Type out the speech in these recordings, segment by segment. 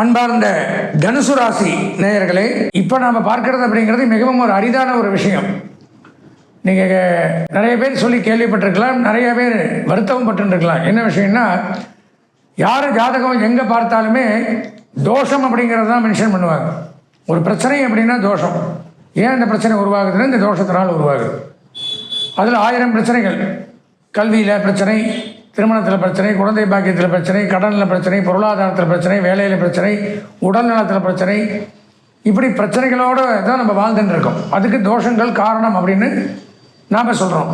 அன்பார்ந்த தனுசு ராசி நேயர்களே இப்போ நாம் பார்க்கறது அப்படிங்கிறது மிகவும் ஒரு அரிதான ஒரு விஷயம். நீங்கள் நிறைய பேர் சொல்லி கேள்விப்பட்டிருக்கலாம் நிறைய பேர் வருத்தமும் பட்டுருக்கலாம் என்ன விஷயம்னா யார் ஜாதகம் எங்கே பார்த்தாலுமே தோஷம் அப்படிங்கிறது தான் மென்ஷன் பண்ணுவாங்க. ஒரு பிரச்சனை அப்படின்னா தோஷம். ஏன் இந்த பிரச்சனை உருவாகுதுன்னா இந்த தோஷத்தினால் உருவாகுது. அதில் ஆயிரம் பிரச்சனைகள். கல்வியில் பிரச்சனை திருமணத்தில் பிரச்சனை குழந்தை பாக்கியத்தில் பிரச்சனை கடனில் பிரச்சனை பொருளாதாரத்தில் பிரச்சனை வேலையில் பிரச்சனை உடல் நலத்தில் பிரச்சனை. இப்படி பிரச்சனைகளோடு தான் நம்ம வாழ்ந்துட்டு இருக்கோம். அதுக்கு தோஷங்கள் காரணம் அப்படின்னு நாம் சொல்கிறோம்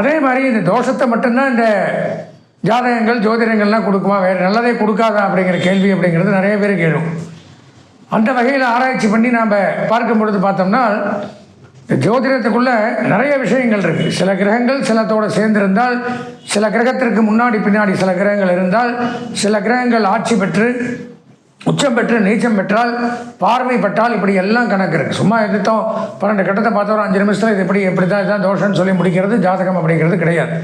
அதே மாதிரி இந்த தோஷத்தை மட்டும்தான் இந்த ஜாதகங்கள் ஜோதிடங்கள்லாம் கொடுக்குமா? வேறு நல்லதே கொடுக்காதா அப்படிங்கிற கேள்வி அப்படிங்கிறது நிறைய பேர் கேளும். அந்த வகையில் ஆராய்ச்சி பண்ணி நாம் பார்க்கும் பொழுது பார்த்தோம்னா ஜோதிடத்துக்குள்ளே நிறைய விஷயங்கள் இருக்குது சில கிரகங்கள் சிலத்தோடு சேர்ந்திருந்தால் சில கிரகத்திற்கு முன்னாடி பின்னாடி சில கிரகங்கள் இருந்தால் சில கிரகங்கள் ஆட்சி பெற்று உச்சம் பெற்று நீச்சம் பெற்றால் பார்வைப்பட்டால் இப்படி எல்லாம் கணக்கு இருக்குது சும்மா எடுத்தோம் பன்னெண்டு கட்டத்தை பார்த்தோம் ஒரு அஞ்சு நிமிஷத்தில் இது இப்படி இப்படி தான் இதுதான் தோஷம்னு சொல்லி முடிக்கிறது ஜாதகம் அப்படிங்கிறது கிடையாது.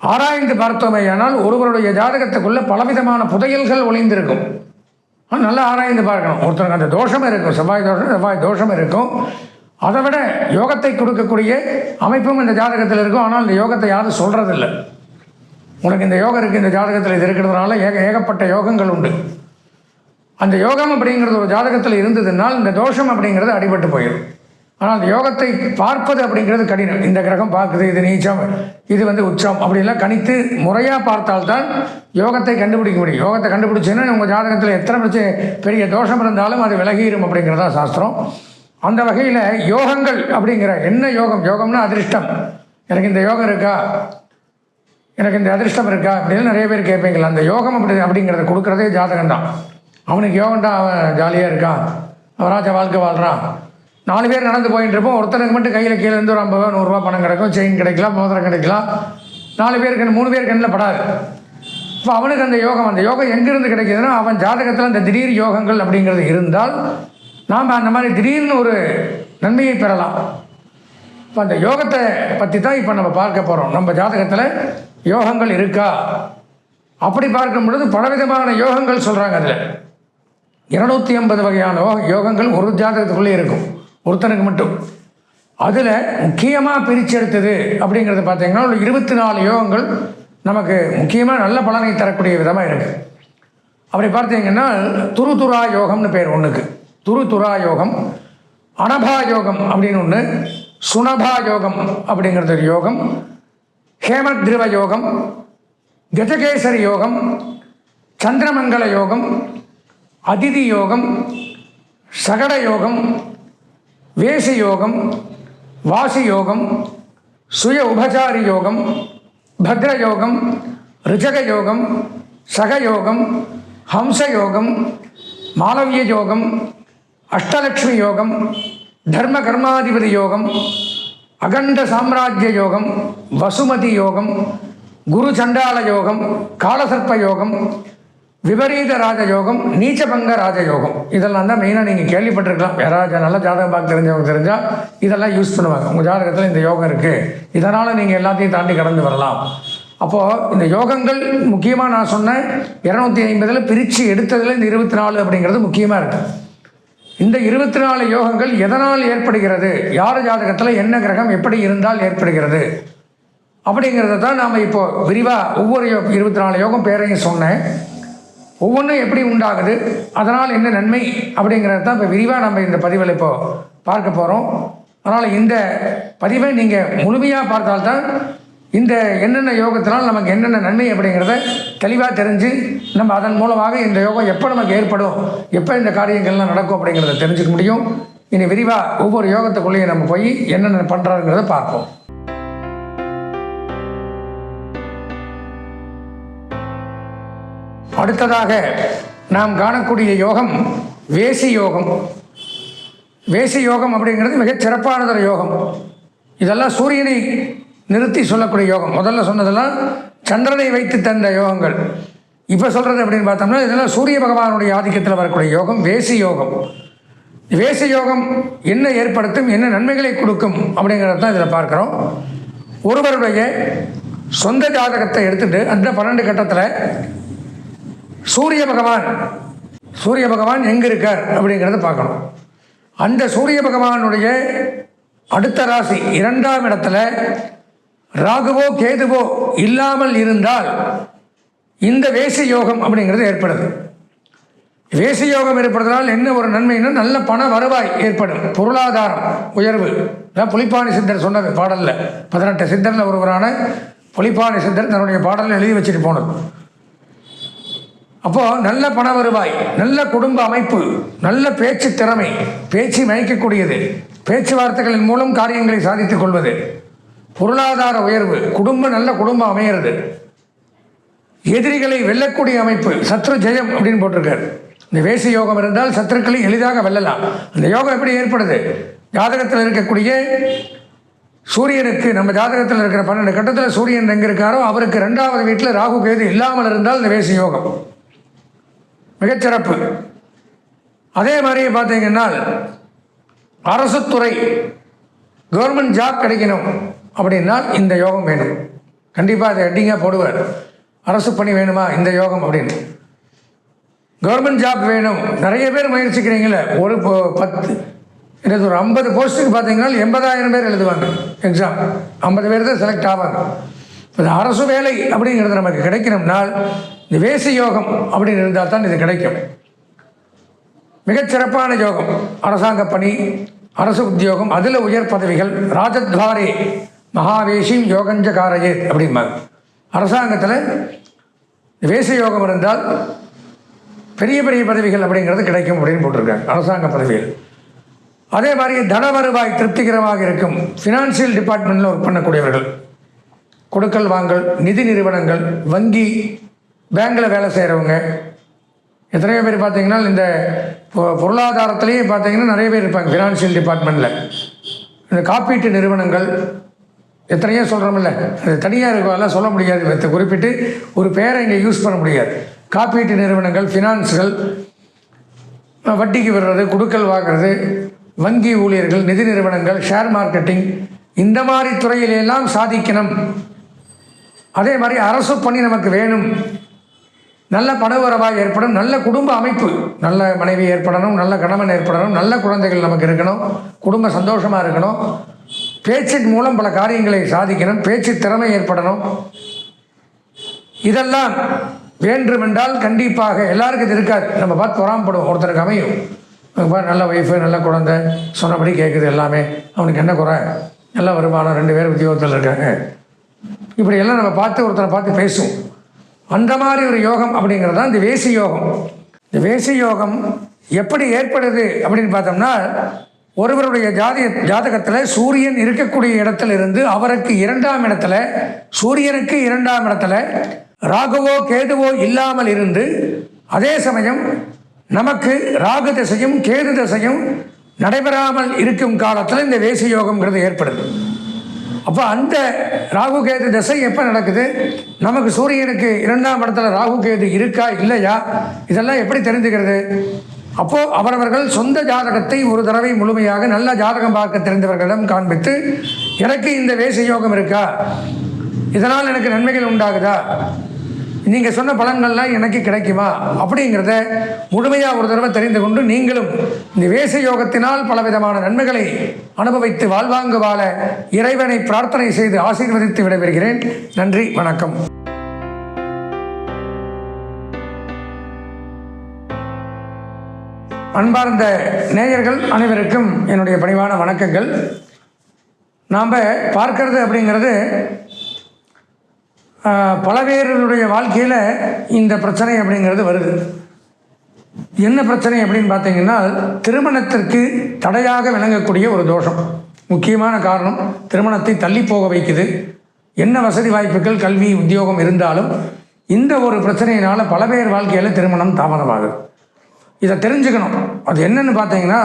ஆராய்ந்து பார்த்தோமேயானால் ஒருவருடைய ஜாதகத்துக்குள்ளே பலவிதமான புதையல்கள் ஒளிந்திருக்கும். நல்லா ஆராய்ந்து பார்க்கணும். ஒருத்தருக்கு அந்த தோஷம் இருக்கும். செவ்வாய் தோஷம் செவ்வாய் தோஷம் இருக்கும். அதை விட யோகத்தை கொடுக்கக்கூடிய அமைப்பும் இந்த ஜாதகத்தில் இருக்கும். ஆனால் இந்த யோகத்தை யாரும் சொல்கிறதில்ல உனக்கு இந்த யோகம் இருக்குது இந்த ஜாதகத்தில் இது இருக்கிறதுனால ஏக ஏகப்பட்ட யோகங்கள் உண்டு. அந்த யோகம் அப்படிங்கிறது ஒரு ஜாதகத்தில் இருந்ததுனால் இந்த தோஷம் அப்படிங்கிறது அடிபட்டு போயிடும். ஆனால் அந்த யோகத்தை பார்ப்பது அப்படிங்கிறது கடினம். இந்த கிரகம் பார்க்குது இது நீச்சம் இது வந்து உச்சம் அப்படிலாம் கணித்து முறையாக பார்த்தால்தான் யோகத்தை கண்டுபிடிக்க முடியும். யோகத்தை கண்டுபிடிச்சேன்னா உங்கள் ஜாதகத்தில் எத்தனை பிரச்சனை பெரிய தோஷம் இருந்தாலும் அது விலகிடும் அப்படிங்கிறதா சாஸ்திரம். அந்த வகையில் யோகங்கள் அப்படிங்கிற என்ன யோகம்? யோகம்னா அதிர்ஷ்டம். எனக்கு இந்த யோகம் இருக்கா? எனக்கு இந்த அதிர்ஷ்டம் இருக்கா? அப்படின்னு நிறைய பேர் கேட்பீங்களா அந்த யோகம் அப்படி அப்படிங்கிறத கொடுக்குறதே ஜாதகம் தான் அவனுக்கு யோகம்டா அவன் ஜாலியாக இருக்கான். அவராஜ வாழ்க்கை வாழ்கிறான் நாலு பேர் நடந்து போயிட்டு இருப்போம் ஒருத்தனுக்கு மட்டும் கையில் கீழே இருந்து ஒரு ஐம்பது நூறுரூவா பணம் கிடைக்கும். செயின் கிடைக்கலாம் மோதிரம் கிடைக்கலாம். நாலு பேர் கண் மூணு பேர் கண்ணில் படாது. இப்போ அவனுக்கு அந்த யோகம் அந்த யோகம் எங்கேருந்து கிடைக்குதுன்னா அவன் ஜாதகத்தில் அந்த திடீர் யோகங்கள் அப்படிங்கிறது இருந்தால் நாம் அந்த மாதிரி திடீர்னு ஒரு நன்மையை பெறலாம். இப்போ அந்த யோகத்தை பற்றி தான் இப்போ நம்ம பார்க்க போகிறோம் நம்ம ஜாதகத்தில் யோகங்கள் இருக்கா? அப்படி பார்க்கும் பொழுது பலவிதமான யோகங்கள் சொல்கிறாங்க அதில். இருநூத்தி ஐம்பது வகையான யோகங்கள் ஒரு ஜாதகத்துக்குள்ளே இருக்கும். ஒருத்தனுக்கு மட்டும். அதில் முக்கியமாக பிரிச்செடுத்தது அப்படிங்கிறத பார்த்தீங்கன்னா ஒரு இருபத்தி நாலு யோகங்கள் நமக்கு முக்கியமாக நல்ல பலனை தரக்கூடிய விதமாக இருக்குது அப்படி பார்த்தீங்கன்னா துரு துரா யோகம்னு பேர் ஒன்றுக்கு துரு துரா யோகம் அனபா யோகம் அப்படின்னு ஒன்று சுனபா யோகம் அப்படிங்கிறது ஒரு யோகம் ஹேமத்ரிவ யோகம் கஜகேசரி யோகம் சந்திரமங்கல யோகம் அதிதி யோகம் சகட யோகம் வேசி யோகம் வாசி யோகம் சுய உபசாரி யோகம் பத்ர யோகம் ரிஜக யோகம் சகயோகம் ஹம்ச யோகம் மாலவிய யோகம் அஷ்டலக்ஷ்மி யோகம் தர்ம கர்மாதிபதி யோகம் அகண்ட சாம்ராஜ்ய யோகம் வசுமதி யோகம் குரு சண்டால யோகம் காலசர்ப்ப யோகம் விபரீத ராஜயோகம் நீச்சபங்க ராஜயோகம் இதெல்லாம் தான் மெயினாக நீங்கள் கேள்விப்பட்டிருக்கலாம். யாராவது நல்ல ஜாதகம் பார்க்க தெரிஞ்சவங்க தெரிஞ்சால் இதெல்லாம் யூஸ் பண்ணுவாங்க. உங்கள் ஜாதகத்தில் இந்த யோகம் இருக்குது இதனால் நீங்கள் எல்லாத்தையும் தாண்டி கடந்து வரலாம். அப்போது இந்த யோகங்கள் முக்கியமாக நான் சொன்னேன். இரநூத்தி ஐம்பதில் பிரித்து எடுத்ததில் இந்த இருபத்தி நாலு அப்படிங்கிறது முக்கியமாக இருக்குது இந்த இருபத்தி நாலு யோகங்கள் எதனால் ஏற்படுகிறது? யார் ஜாதகத்தில் என்ன கிரகம் எப்படி இருந்தால் ஏற்படுகிறது? அப்படிங்கிறத தான் நாம் இப்போ விரிவாக ஒவ்வொரு யோ இருபத்தி நாலு யோகம் பேரையும் சொன்னேன். ஒவ்வொன்றும் எப்படி உண்டாகுது? அதனால் என்ன நன்மை? அப்படிங்கிறத தான் இப்போ விரிவாக நம்ம இந்த பதிவில் இப்போ பார்க்க போகிறோம் அதனால் இந்த பதிவை நீங்கள் முழுமையாக பார்த்தால்தான் இந்த என்னென்ன யோகத்தினால் நமக்கு என்னென்ன நன்மை அப்படிங்கிறத தெளிவாக தெரிஞ்சு நம்ம அதன் மூலமாக இந்த யோகம் எப்போ நமக்கு ஏற்படும்? எப்போ இந்த காரியங்கள்லாம் நடக்கும் அப்படிங்கிறத தெரிஞ்சுக்க முடியும். இனி விரிவாக ஒவ்வொரு யோகத்துக்குள்ளேயும் நம்ம போய் என்னென்ன பண்ணுறாங்கிறத பார்ப்போம். அடுத்ததாக நாம் காணக்கூடிய யோகம் வேசி யோகம். வேசி யோகம் அப்படிங்கிறது மிகச் சிறப்பானதொரு யோகம். இதெல்லாம் சூரியனை நிறுத்தி சொல்லக்கூடிய யோகம். முதல்ல சொன்னதெல்லாம் சந்திரனை வைத்து தந்த யோகங்கள். இப்போ சொல்கிறது அப்படின்னு பார்த்தோம்னா இதெல்லாம் சூரிய பகவானுடைய ஆதிக்கத்தில் வரக்கூடிய யோகம் வேசி யோகம். வேசி யோகம் என்ன ஏற்படுத்தும் என்ன நன்மைகளை கொடுக்கும் அப்படிங்கிறத தான் இதில் பார்க்குறோம். ஒருவருடைய சொந்த ஜாதகத்தை எடுத்துட்டு அந்த பன்னெண்டு கட்டத்தில் சூரிய பகவான் சூரிய பகவான் எங்கே இருக்கார் அப்படிங்கிறத பார்க்கணும். அந்த சூரிய பகவானுடைய அடுத்த ராசி இரண்டாம் இடத்துல ராகுவோ கேதுவோ இல்லாமல் இருந்தால் இந்த வேசி யோகம் அப்படிங்கிறது ஏற்படுது. வேசி யோகம் ஏற்படுவதால் என்ன ஒரு நன்மைன்னா நல்ல பண வருவாய் ஏற்படும். பொருளாதாரம் உயர்வு. அதான் புலிப்பாணி சித்தர் சொன்னது பாடலில். பதினெட்டு சித்தரில் ஒருவரான புலிப்பாணி சித்தர் தன்னுடைய பாடலில் எழுதி வச்சுட்டு போனது. அப்போது நல்ல பண வருவாய் நல்ல குடும்ப அமைப்பு நல்ல பேச்சு திறமை பேச்சு மயக்கக்கூடியது பேச்சுவார்த்தைகளின் மூலம் காரியங்களை சாதித்துக் கொள்வது. பொருளாதார உயர்வு குடும்பம் நல்ல குடும்பம் அமையிறது. எதிரிகளை வெல்லக்கூடிய அமைப்பு சத்ரு ஜெயம் அப்படின்னு போட்டிருக்காரு. இந்த வேசி யோகம் இருந்தால் சத்துருக்களை எளிதாக வெல்லலாம். அந்த யோகம் எப்படி ஏற்படுது? ஜாதகத்தில் இருக்கக்கூடிய சூரியனுக்கு நம்ம ஜாதகத்தில் இருக்கிற பன்னெண்டு கட்டத்தில் சூரியன் எங்கே இருக்காரோ அவருக்கு ரெண்டாவது வீட்டில் ராகு கேது இல்லாமல் இருந்தால் இந்த வேசி யோகம். மிகச்சிறப்பு அதே மாதிரி பார்த்தீங்கன்னா அரசு துறை கவர்மெண்ட் ஜாப் கிடைக்கணும். அப்படின்னா இந்த யோகம் வேணும். கண்டிப்பாக அதை ஹெட்டிங்காக போடுவார். அரசு பணி வேணுமா? இந்த யோகம் அப்படின்னு. கவர்மெண்ட் ஜாப் வேணும். நிறைய பேர் முயற்சிக்கிறீங்களே. ஒரு பத்து எனக்கு ஒரு ஐம்பது போஸ்ட்டுக்கு பார்த்தீங்கன்னா எண்பதாயிரம் பேர் எழுதுவாங்க. எக்ஸாம் ஐம்பது பேர் தான் செலக்ட் ஆவாங்க. இப்போ அரசு வேலை அப்படிங்கிறது நமக்கு கிடைக்கணும்னால் இந்த வேசி யோகம் அப்படின்னு இருந்தால் தான் இது கிடைக்கும். மிகச்சிறப்பான யோகம். அரசாங்க பணி அரசு உத்தியோகம் அதில் உயர் பதவிகள் ராஜத்வாரே. மகாவேஷியும் யோகஞ்ச காரையே அப்படிம்பாங்க. அரசாங்கத்தில் வேச யோகம் இருந்தால் பெரிய பெரிய பதவிகள் அப்படிங்கிறது கிடைக்கும் அப்படின்னு போட்டிருக்காங்க அரசாங்க பதவிகள். அதே மாதிரி தன வருவாய் திருப்திகரமாக இருக்கும். ஃபினான்ஷியல் டிபார்ட்மெண்ட்டில் ஒர்க் பண்ணக்கூடியவர்கள். கொடுக்கல் வாங்கல் நிதி நிறுவனங்கள் வங்கி பேங்கில் வேலை செய்கிறவங்க எத்தனையோ பேர் பார்த்தீங்கன்னா இந்த பொ- பொருளாதாரத்துலேயும் பார்த்தீங்கன்னா நிறைய பேர் இருப்பாங்க ஃபினான்ஷியல் டிபார்ட்மெண்ட்டில் இந்த காப்பீட்டு நிறுவனங்கள் எத்தனையோ சொல்கிறோம்ல அது தனியாக இருக்கவெல்லாம் சொல்ல முடியாது. இதை குறிப்பிட்டு ஒரு பேரை இங்கே யூஸ் பண்ண முடியாது. காப்பீட்டு நிறுவனங்கள் ஃபினான்ஸ்கள் வட்டிக்கு விடுறது குடுக்கல் வாங்குறது வங்கி ஊழியர்கள் நிதி நிறுவனங்கள் ஷேர் மார்க்கெட்டிங் இந்த மாதிரி துறையிலெல்லாம் சாதிக்கணும். அதே மாதிரி அரசு பணி நமக்கு வேணும். நல்ல பணவரவாக ஏற்படும். நல்ல குடும்ப அமைப்பு. நல்ல மனைவி ஏற்படணும். நல்ல கணவன் ஏற்படணும். நல்ல குழந்தைகள் நமக்கு இருக்கணும். குடும்பம் சந்தோஷமாக இருக்கணும். பேச்சின் மூலம் பல காரியங்களை சாதிக்கணும் பேச்சு திறமை ஏற்படணும். இதெல்லாம் வேண்டுமென்றால் கண்டிப்பாக எல்லாருக்கும் இது இருக்காது. நம்ம பார்த்து பொறாமப்படுவோம். ஒருத்தருக்கு அமையும். நல்ல ஒய்ஃபு நல்ல குழந்தை. சொன்னபடி கேட்குது எல்லாமே. அவனுக்கு என்ன குறை? நல்ல வருமானம். ரெண்டு பேர் உத்தியோகத்தில் இருக்காங்க. இப்படி எல்லாம் நம்ம பார்த்து ஒருத்தரை பார்த்து பேசுவோம். அந்த மாதிரி ஒரு யோகம் அப்படிங்கிறது தான் இந்த வேசி யோகம். இந்த வேசி யோகம் எப்படி ஏற்படுது அப்படின்னு பார்த்தோம்னா ஒருவருடைய ஜாதி ஜாதகத்தில் சூரியன் இருக்கக்கூடிய இடத்துல இருந்து அவருக்கு இரண்டாம் இடத்துல சூரியனுக்கு இரண்டாம் இடத்துல ராகுவோ கேதுவோ இல்லாமல் இருந்து அதே சமயம் நமக்கு ராகு திசையும் கேது திசையும் நடைபெறாமல் இருக்கும் காலத்தில் இந்த வேசி யோகம்ங்கிறது ஏற்படுது. அப்போ அந்த ராகு கேது திசை எப்போ நடக்குது? நமக்கு சூரியனுக்கு இரண்டாம் இடத்துல ராகு கேது இருக்கா இல்லையா? இதெல்லாம் எப்படி தெரிஞ்சுக்கிறது? அப்போது அவரவர்கள் சொந்த ஜாதகத்தை ஒரு தடவை முழுமையாக நல்ல ஜாதகம் பார்க்க தெரிந்தவர்களிடம் காண்பித்து எனக்கு இந்த வேச யோகம் இருக்கா? இதனால் எனக்கு நன்மைகள் உண்டாகுதா? நீங்கள் சொன்ன பலன்கள்லாம் எனக்கு கிடைக்குமா? அப்படிங்கிறத முழுமையாக ஒரு தடவை தெரிந்து கொண்டு நீங்களும் இந்த வேச யோகத்தினால் பலவிதமான நன்மைகளை அனுபவித்து வாழ்வாங்கு வாழ இறைவனை பிரார்த்தனை செய்து ஆசீர்வதித்து விடைபெறுகிறேன். நன்றி வணக்கம். அன்பார்ந்த நேயர்கள் அனைவருக்கும் என்னுடைய பணிவான வணக்கங்கள். நாம் பார்க்கறது அப்படிங்கிறது பல பேருடைய வாழ்க்கையில் இந்த பிரச்சனை அப்படிங்கிறது வருது. என்ன பிரச்சனை அப்படின்னு பார்த்தீங்கன்னா திருமணத்திற்கு தடையாக விளங்கக்கூடிய ஒரு தோஷம். முக்கியமான காரணம் திருமணத்தை தள்ளி போக வைக்குது. என்ன வசதி வாய்ப்புகள் கல்வி உத்தியோகம் இருந்தாலும் இந்த ஒரு பிரச்சனையினால் பல பேர் வாழ்க்கையில் திருமணம் தாமதமாகுது. இதை தெரிஞ்சுக்கணும். அது என்னன்னு பார்த்தீங்கன்னா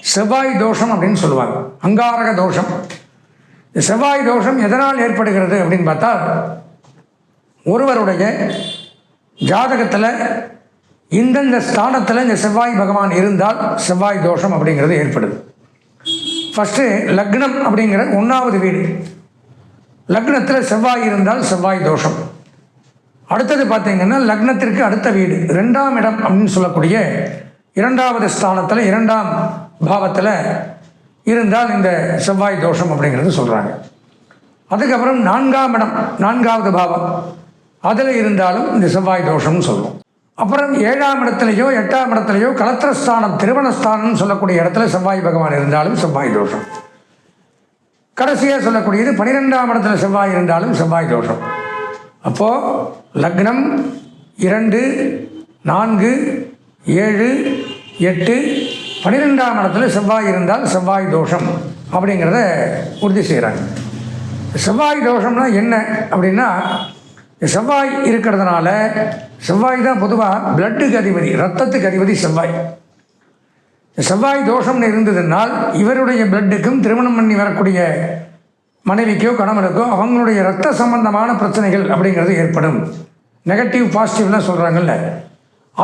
செவ்வாய் தோஷம் அப்படின்னு சொல்லுவாங்க. அங்காரக தோஷம். இந்த செவ்வாய் தோஷம் எதனால் ஏற்படுகிறது அப்படின்னு பார்த்தா ஒருவருடைய ஜாதகத்தில் இந்தந்த ஸ்தானத்தில் இந்த செவ்வாய் பகவான் இருந்தால் செவ்வாய் தோஷம் அப்படிங்கிறது ஏற்படுது. ஃபஸ்ட்டு லக்னம் அப்படிங்கிற ஒன்றாவது வீடு. லக்னத்தில் செவ்வாய் இருந்தால் செவ்வாய் தோஷம். அடுத்தது பார்த்தீங்கன்னா லக்னத்திற்கு அடுத்த வீடு. ரெண்டாம் இடம் அப்படின்னு சொல்லக்கூடிய இரண்டாவது ஸ்தானத்தில் இரண்டாம் பாவத்தில் இருந்தால் இந்த செவ்வாய் தோஷம் அப்படிங்கிறது சொல்கிறாங்க அதுக்கப்புறம் நான்காம் இடம் நான்காவது பாவம். அதில் இருந்தாலும் இந்த செவ்வாய் தோஷம்னு சொல்லுவோம் அப்புறம் ஏழாம் இடத்துலையோ எட்டாம் இடத்துலையோ கலத்திரஸ்தானம் திருவணஸ்தானம்னு சொல்லக்கூடிய இடத்துல செவ்வாய் பகவான் இருந்தாலும் செவ்வாய் தோஷம். கடைசியாக சொல்லக்கூடியது பனிரெண்டாம் இடத்துல செவ்வாய் இருந்தாலும் செவ்வாய் தோஷம். அப்போது லக்னம் இரண்டு நான்கு ஏழு எட்டு பன்னிரெண்டாம் இடத்துல செவ்வாய் இருந்தால் செவ்வாய் தோஷம் அப்படிங்கிறத உறுதி செய்கிறாங்க. செவ்வாய் தோஷம்னா என்ன அப்படின்னா செவ்வாய் இருக்கிறதுனால செவ்வாய் தான் பொதுவாக பிளட்டுக்கு அதிபதி ரத்தத்துக்கு அதிபதி செவ்வாய். செவ்வாய் தோஷம்னு இருந்ததுனால் இவருடைய பிளட்டுக்கும் திருமணம் பண்ணி வரக்கூடிய மனைவிக்கோ கணவனுக்கோ அவங்களுடைய ரத்த சம்பந்தமான பிரச்சனைகள் அப்படிங்கிறது ஏற்படும். நெகட்டிவ் பாசிட்டிவ்லாம் சொல்கிறாங்கல்ல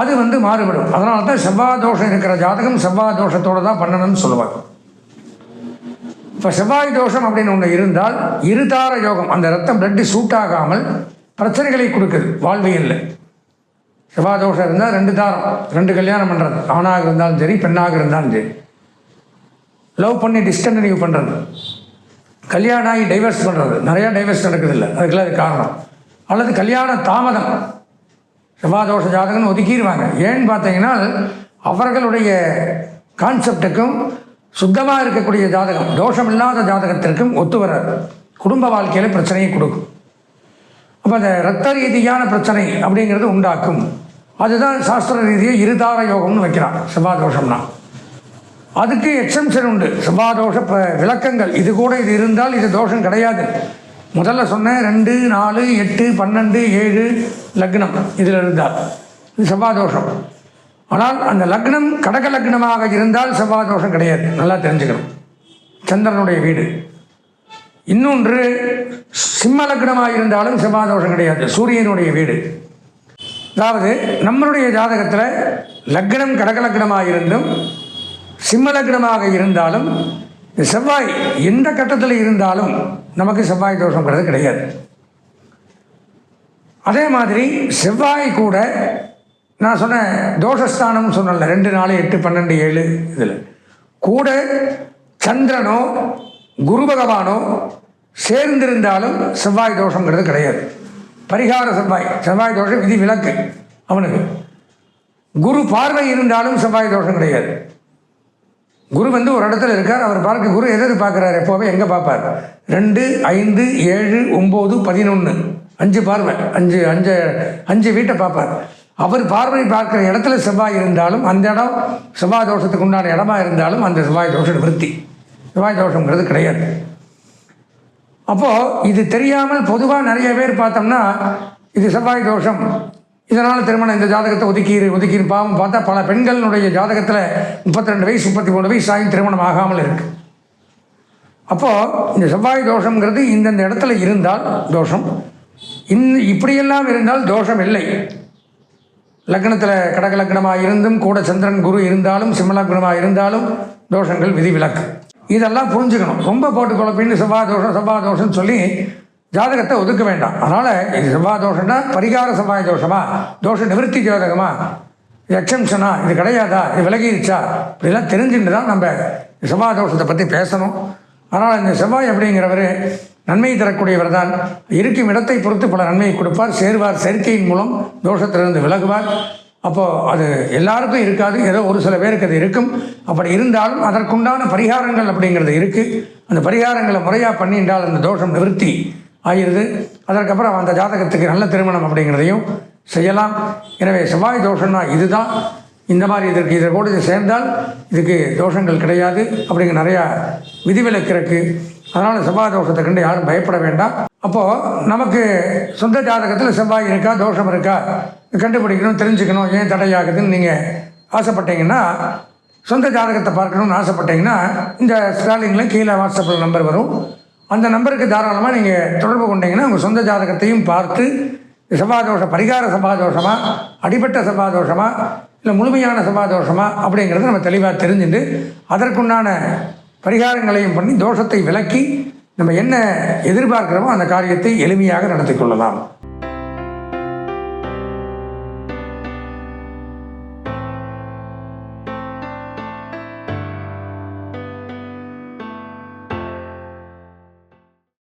அது வந்து மாறுபடும். அதனால தான் செவ்வாய் தோஷம் இருக்கிற ஜாதகம் செவ்வாய் தோஷத்தோடு தான் பண்ணணும்னு சொல்லுவாங்க. இப்போ செவ்வாய் தோஷம் அப்படின்னு ஒன்று இருந்தால் இருதார யோகம் அந்த ரத்தம் பிளட்டு சூட் ஆகாமல் பிரச்சனைகளை கொடுக்குது வாழ்வியலில். செவ்வாய் தோஷம் இருந்தால் ரெண்டு தாரம் ரெண்டு கல்யாணம் பண்ணுறது ஆணாக இருந்தாலும் சரி பெண்ணாக இருந்தாலும் சரி. லவ் பண்ணி டிஸ்கண்டினியூ பண்ணுறது கல்யாணம் ஆகி டைவர்ஸ் பண்ணுறது நிறையா டைவர்ஸ் நடக்குதில்ல. அதுக்கெல்லாம் அது காரணம். அல்லது கல்யாண தாமதம். செவ்வாதோஷ ஜாதகம்னு ஒதுக்கிடுவாங்க ஏன்னு பார்த்தீங்கன்னா அவர்களுடைய கான்செப்டுக்கும் சுத்தமாக இருக்கக்கூடிய ஜாதகம் தோஷம் இல்லாத ஜாதகத்திற்கும் ஒத்து வராது. குடும்ப வாழ்க்கையில் பிரச்சனையை கொடுக்கும். அப்போ அந்த ரத்த ரீதியான பிரச்சனை அப்படிங்கிறது உண்டாக்கும். அதுதான் சாஸ்திர ரீதியை இருதார யோகம்னு வைக்கிறான் செவ்வாதோஷம்னா. அதுக்கு எக்ஸம்ஷன் உண்டு. செவ்வாதோஷ ப விளக்கங்கள். இது கூட இது இருந்தால் இது தோஷம் கிடையாது. முதல்ல சொன்னேன் ரெண்டு நாலு எட்டு பன்னெண்டு ஏழு லக்னம் இதில் இருந்தால். இது செவ்வாதோஷம் ஆனால் அந்த லக்னம் கடக லக்னமாக இருந்தால் செவ்வாதோஷம் கிடையாது. நல்லா தெரிஞ்சுக்கணும். சந்திரனுடைய வீடு. இன்னொன்று சிம்ம லக்னமாக இருந்தாலும் செவ்வாதோஷம் கிடையாது. சூரியனுடைய வீடு. அதாவது நம்மளுடைய ஜாதகத்தில் லக்னம் கடக லக்னமாக இருந்தும் சிம்மலக்னமாக இருந்தாலும் இந்த செவ்வாய் எந்த கட்டத்தில் இருந்தாலும் நமக்கு செவ்வாய் தோஷங்கிறது கிடையாது. அதே மாதிரி செவ்வாய் கூட நான் சொன்ன தோஷஸ்தானம் சொன்னல ரெண்டு நாலு எட்டு பன்னெண்டு ஏழு இதில். கூட சந்திரனோ குரு பகவானோ சேர்ந்திருந்தாலும் செவ்வாய் தோஷங்கிறது கிடையாது. பரிகார செவ்வாய் செவ்வாய் தோஷம் விதி விலக்கு அவனுக்கு. குரு பார்வை இருந்தாலும் செவ்வாய் தோஷம் கிடையாது. குரு வந்து ஒரு இடத்துல இருக்கார். அவர் பார்க்க குரு எது பார்க்குறார் பார்க்குறாரு எப்போவே எங்கே பார்ப்பார்? ரெண்டு ஐந்து ஏழு ஒம்பது பதினொன்று அஞ்சு பார்வை. அஞ்சு அஞ்சு அஞ்சு வீட்டை பார்ப்பார். அவர் பார்வை பார்க்குற இடத்துல செவ்வாய் இருந்தாலும் அந்த இடம் செவ்வாய் தோஷத்துக்கு உண்டான இடமா இருந்தாலும் அந்த செவ்வாய் தோஷம் விருத்தி செவ்வாய் தோஷங்கிறது கிடையாது. அப்போது இது தெரியாமல் பொதுவாக நிறைய பேர் பார்த்தோம்னா இது செவ்வாய் தோஷம். இதனால் திருமணம் இந்த ஜாதகத்தை ஒதுக்கி ஒதுக்கி பாவம் பார்த்தா பல பெண்களுடைய ஜாதகத்தில் முப்பத்தி ரெண்டு வயசு முப்பத்தி மூணு வயசு ஆகி திருமணம் ஆகாமல் இருக்கு. அப்போது இந்த செவ்வாய் தோஷங்கிறது இந்தந்த இடத்துல இருந்தால் தோஷம். இன் இப்படியெல்லாம் இருந்தால் தோஷம் இல்லை. லக்னத்தில் கடக லக்னமாக இருந்தும் கூட சந்திரன் குரு இருந்தாலும் சிம்மலக்னமாக இருந்தாலும் தோஷங்கள் விதிவிலக்கு. இதெல்லாம் புரிஞ்சுக்கணும். ரொம்ப போட்டு குழப்பின்னு செவ்வாய் தோஷம் செவ்வாய் தோஷம்னு சொல்லி ஜாதகத்தை ஒதுக்க வேண்டாம். அதனால் இது செவ்வாய் தோஷம்னா பரிகார செவ்வாய் தோஷமா? தோஷ நிவர்த்தி ஜோதகமா? இது எக்ஸம்ஷனா இது கிடையாதா? இது விலகிருச்சா? இப்படிலாம் தெரிஞ்சுட்டு தான் நம்ம செவ்வாய் தோஷத்தை பற்றி பேசணும். அதனால் இந்த செவ்வாய் அப்படிங்கிறவர் நன்மை தரக்கூடியவர் தான். இருக்கும் இடத்தை பொறுத்து பல நன்மையை கொடுப்பார். சேர்வார். சேர்க்கையின் மூலம் தோஷத்திலிருந்து விலகுவார். அப்போது அது எல்லாருக்கும் இருக்காது. ஏதோ ஒரு சில பேருக்கு அது இருக்கும். அப்படி இருந்தாலும் அதற்குண்டான பரிகாரங்கள் அப்படிங்கிறது இருக்குது அந்த பரிகாரங்களை முறையாக பண்ணிட்டால் அந்த தோஷம் நிவர்த்தி ஆகிறது. அதற்கப்புறம் அந்த ஜாதகத்துக்கு நல்ல திருமணம் அப்படிங்கிறதையும் செய்யலாம். எனவே செவ்வாய் தோஷம்னா இதுதான். இந்த மாதிரி இதற்கு இதை கூட இது சேர்ந்தால் இதுக்கு தோஷங்கள் கிடையாது அப்படிங்கிற நிறையா விதிவிலக்கு இருக்குது அதனால் செவ்வாய் தோஷத்தை கண்டு யாரும் பயப்பட வேண்டாம். அப்போது நமக்கு சொந்த ஜாதகத்தில் செவ்வாய் இருக்கா தோஷம் இருக்கா? கண்டுபிடிக்கணும் தெரிஞ்சுக்கணும் ஏன் தடையாகுதுன்னு நீங்கள் ஆசைப்பட்டீங்கன்னா சொந்த ஜாதகத்தை பார்க்கணும்னு ஆசைப்பட்டீங்கன்னா இந்த ஸ்டாலிங்கில் கீழே வாட்ஸ்அப்பில் நம்பர் வரும். அந்த நம்பருக்கு தாராளமாக நீங்கள் தொடர்பு கொண்டீங்கன்னா உங்கள் சொந்த ஜாதகத்தையும் பார்த்து செவ்வாதோஷ பரிகார சபாதோஷமாக அடிபட்ட சபாதோஷமாக இல்லை முழுமையான சபாதோஷமாக அப்படிங்கிறத நம்ம தெளிவாக தெரிஞ்சுட்டு அதற்குண்டான பரிகாரங்களையும் பண்ணி தோஷத்தை விலக்கி நம்ம என்ன எதிர்பார்க்கிறோமோ அந்த காரியத்தை எளிமையாக நடத்தி கொள்ளலாம்.